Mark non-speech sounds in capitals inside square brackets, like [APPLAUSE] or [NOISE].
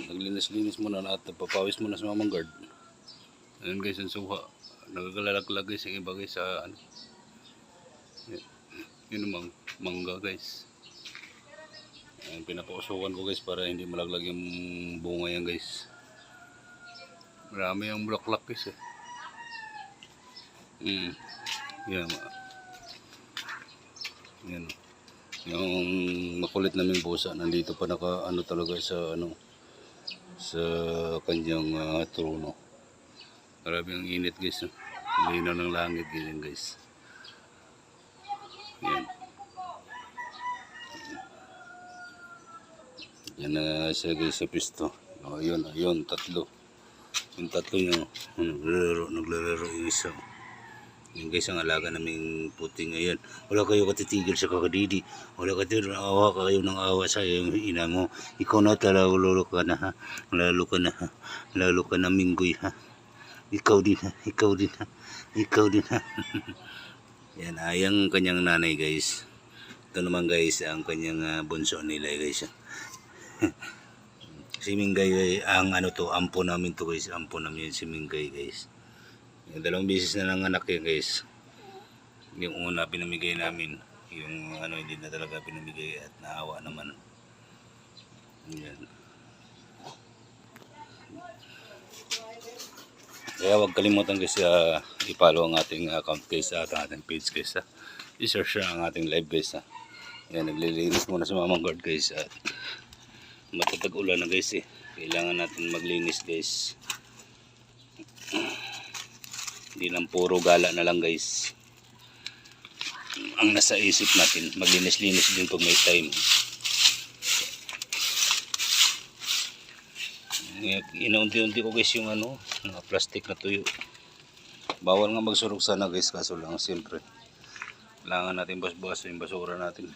At naglinis-linis muna na at papawis muna sa mamang guard. Ayun guys, ang suha. Nagagalalaglag guys yung iba guys sa ano. Yun, ang mang- mangga guys. Ayun, pinapausukan ko guys para hindi malaglag yung bunga yan guys. Marami yung bulaklak guys eh. Mm. Yan. Yan. Yung makulit naming busa nandito pa naka ano talaga sa ano sa kanyang ah, trono. Grabe init guys. no? Ang Linaw ng langit ganyan guys. Yan. Yan na siya guys sa pisto. Oh, yun, yun, tatlo. Yung tatlo niya, oh, naglalaro, naglalaro yung isa. Yung guys, ang alaga naming puti ngayon. Wala kayo katitigil sa kakadidi. Wala ka din, awa ka kayo ng awa sa yung ina mo. Ikaw na talaga, lolo ka na ha. Lalo ka na ha. Lalo ka na minggoy ha. Ikaw din ha. Ikaw din ha. Ikaw din ha. [LAUGHS] Yan, ayang kanyang nanay guys. Ito naman guys, ang kanyang ah, bunso nila guys. [LAUGHS] si Mingay, eh, ang ano to, ampo namin to guys. Ampo namin si Mingay guys. Dalawang beses na lang anak yan guys. Yung una pinamigay namin. Yung ano hindi na talaga pinamigay at naawa naman. Yan. Kaya huwag kalimutan guys uh, i-follow ang ating account guys at ang ating page guys ha. I-search ang ating live guys ha. Yan, naglilinis muna sa mamang guard guys at matatag ulan na guys eh. Kailangan natin maglinis guys. Hindi lang puro gala na lang guys. Ang nasa isip natin, maglinis-linis din pag may time. Inaunti-unti ko guys yung ano, mga plastic na tuyo. Bawal nga magsurok sana guys, kaso lang siyempre. Kailangan natin bas-bas yung basura natin.